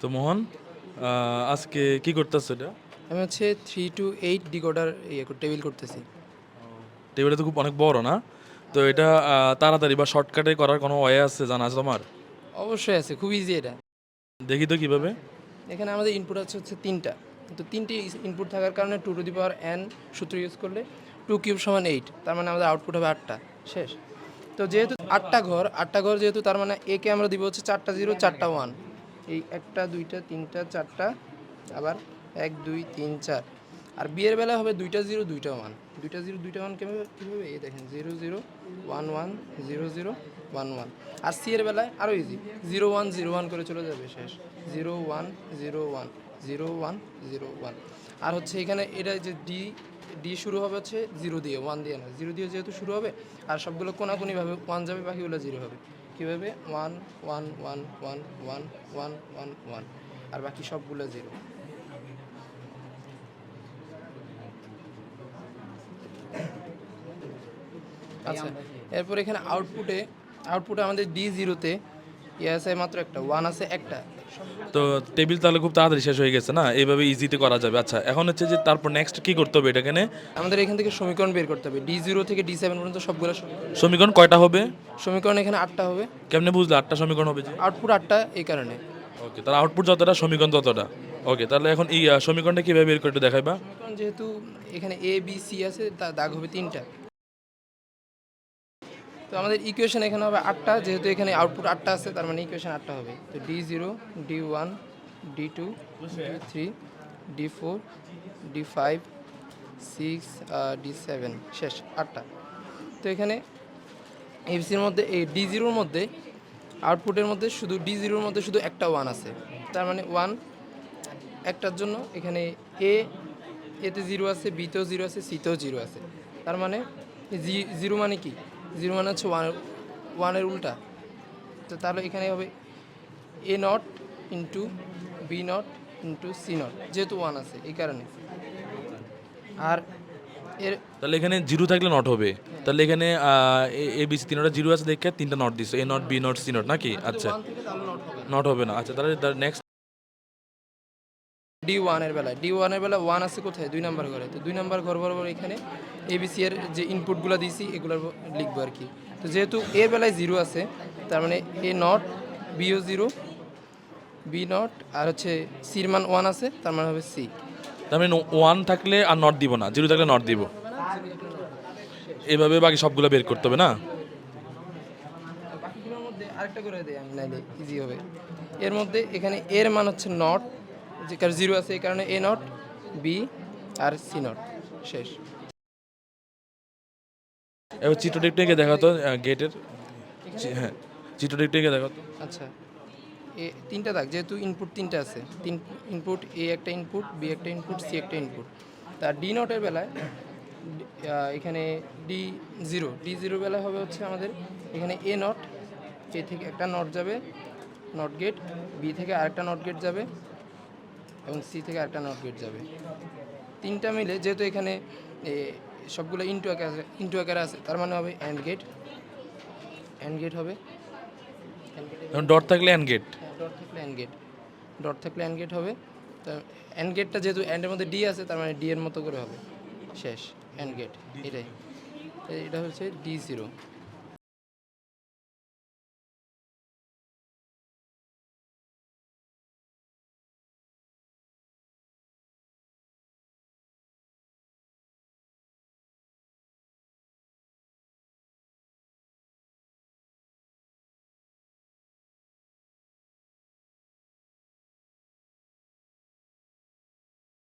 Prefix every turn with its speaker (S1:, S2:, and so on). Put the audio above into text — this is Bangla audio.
S1: তো মোহন আজকে কি করতেছো এটা?
S2: আমি হচ্ছে থ্রি টু এইট ডিকোডার ইয়ে টেবিল করতেছি।
S1: টেবিলটা তো খুব অনেক বড় না? তো এটা তাড়াতাড়ি বা শর্টকাটে করার কোনো ওয়ে আছে জানা আছে তোমার?
S2: অবশ্যই আছে খুব ইজি এটা।
S1: দেখি তো কীভাবে।
S2: এখানে আমাদের ইনপুট আছে হচ্ছে তিনটা। তো তিনটি ইনপুট থাকার কারণে two to the power n সূত্র ইউজ করলে টু কিউব সমান এইট তার মানে আমাদের আউটপুট হবে আটটা। শেষ। তো যেহেতু আটটা ঘর আটটা ঘর যেহেতু তার মানে একে আমরা দিব হচ্ছে চারটা জিরো চারটা ওয়ান এই একটা, দুইটা, তিনটা, চারটা, আবার এক, দুই, তিন, চার। আর বিয়ের বেলা হবে দুইটা জিরো, দুইটা ওয়ান। দুইটা জিরো, দুইটা ওয়ান কীভাবে কীভাবে? এই দেখেন, zero zero, one one, zero zero, one one. আর সি এর বেলায় আরও easy zero, one zero, one করে চলে যাবে শেষ। Zero, one zero one zero one zero, one. আর হচ্ছে এখানে এটা যে ডি ডি শুরু হবে হচ্ছে জিরো দিয়ে, ওয়ান দিয়ে না জিরো দিয়ে যেহেতু শুরু হবে, আর সবগুলো কোনাকুনিভাবে, ওয়ান যাবে, বাকিগুলো জিরো হবে। কীভাবে? One one one one one one one one আর বাকি সবগুলো জিরো আচ্ছা এরপর এখানে আউটপুটে আউটপুটে আমাদের ডি জিরোতে ইয়ে মাত্র একটা ওয়ান আছে একটা।
S1: তো টেবিল তাহলে খুব তাড়াতাড়ি শেষ হয়ে গেছে না? এইভাবে ইজিতে করা যাবে। আচ্ছা এখন হচ্ছে যে তারপর নেক্সট কি করতে হবে এটা এখানে
S2: আমাদের এখান থেকে সমীকরণ বের করতে হবে। ডি জিরো থেকে ডি সেভেন পর্যন্ত সবগুলো সমীকরণ।
S1: কয়টা হবে?
S2: সমীকরণ এখানে আটটা হবে।
S1: কেমনে বুঝলে আটটা সমীকরণ হবে যে?
S2: আউটপুট আটটা এই কারণে।
S1: ওকে তাহলে আউটপুট যতটা সমীকরণ ততটা। ওকে তাহলে এখন এই সমীকরণটা কীভাবে বের করে দেখাইবা?
S2: সমীকরণ যেহেতু এখানে এ বি সি আছে তা দাগ হবে তিনটা। তো আমাদের ইকুয়েশন এখানে হবে আটটা, যেহেতু এখানে আউটপুট আটটা আছে, তার মানে ইকুয়েশন আটটা হবে। তো D zero D one D two D three D four D five six D seven শেষ, আটটা। তো এখানে এফসির মধ্যে, এই ডি জিরোর মধ্যে আউটপুটের মধ্যে শুধু ডি জিরোর মধ্যে শুধু একটা ওয়ান আছে। তার মানে ওয়ান একটার জন্য এখানে এ এতে জিরো আছে বিতেও জিরো আছে সিতেও জিরো আছে। তার মানে জি জিরো মানে কি? জিরো মানে হচ্ছে ওয়ান ওয়ানের উল্টা। তো তাহলে এখানে হবে A not into B not into C not যেহেতু ওয়ান আছে এই কারণে। আর এর
S1: তাহলে এখানে জিরো থাকলে নট হবে। তাহলে এখানে এ বি সি তিনটা জিরো আছে দেখে তিনটা নট দিছো A not B not C not নাকি? আচ্ছা।
S2: নট হবে।
S1: না। আচ্ছা তাহলে নেক্সট
S2: ডি ওয়ানের বেলা ডি ওয়ানের বেলা ওয়ান আছে কোথায়? দুই নাম্বার ঘরে। তো দুই নাম্বার ঘর বরাবর এখানে এবিসি এর যে ইনপুটগুলো দিয়েছি এগুলো লিখব আর কি। তো যেহেতু এ বেলায় জিরো আছে তার মানে এ নট বিও জিরো বি নট আর হচ্ছে সির মান ওয়ান আছে তার মানে হবে সি
S1: তার মানে ওয়ান থাকলে আর নট দিব না জিরো থাকলে নট দিব। এভাবে বাকি সবগুলো বের করতে হবে না?
S2: আরেকটা করে দেয় আমি নাইলে ইজি হবে। এর মধ্যে এখানে এর মান হচ্ছে নট কারণ জিরো আছে এই কারণে এ নট বি আর সি নট শেষ।
S1: এবার চিত্রটা একটু এঁকে দেখাতো গেটের। হ্যাঁ চিত্রটা একটু এঁকে দেখাতো।
S2: আচ্ছা এ তিনটা দাগ যেহেতু ইনপুট তিনটা আছে তিন ইনপুট এ একটা ইনপুট বি একটা ইনপুট সি একটা ইনপুট তা ডি নটের বেলায় এখানে ডি জিরো ডি জিরো বেলায় হবে হচ্ছে আমাদের এখানে এ নট এ থেকে একটা নট যাবে নট গেট বি থেকে আরেকটা নট গেট যাবে এবং সি থেকে আরেকটা নট গেট যাবে। তিনটা মিলে যেহেতু এখানে সবগুলো ইন্টু আকারে ইন্টু আকারে আছে তার মানে হবে অ্যান্ড গেট অ্যান্ড গেট হবে।
S1: ডট থাকলে অ্যান্ড গেট
S2: ডট থাকলে এন গেট ডট থাকলে এন গেট হবে। তো অ্যান্ড গেটটা যেহেতু অ্যান্ডের মধ্যে ডি আছে তার মানে ডি এর মতো করে হবে। শেষ অ্যান্ড গেট এটাই। এটা হচ্ছে ডি জিরো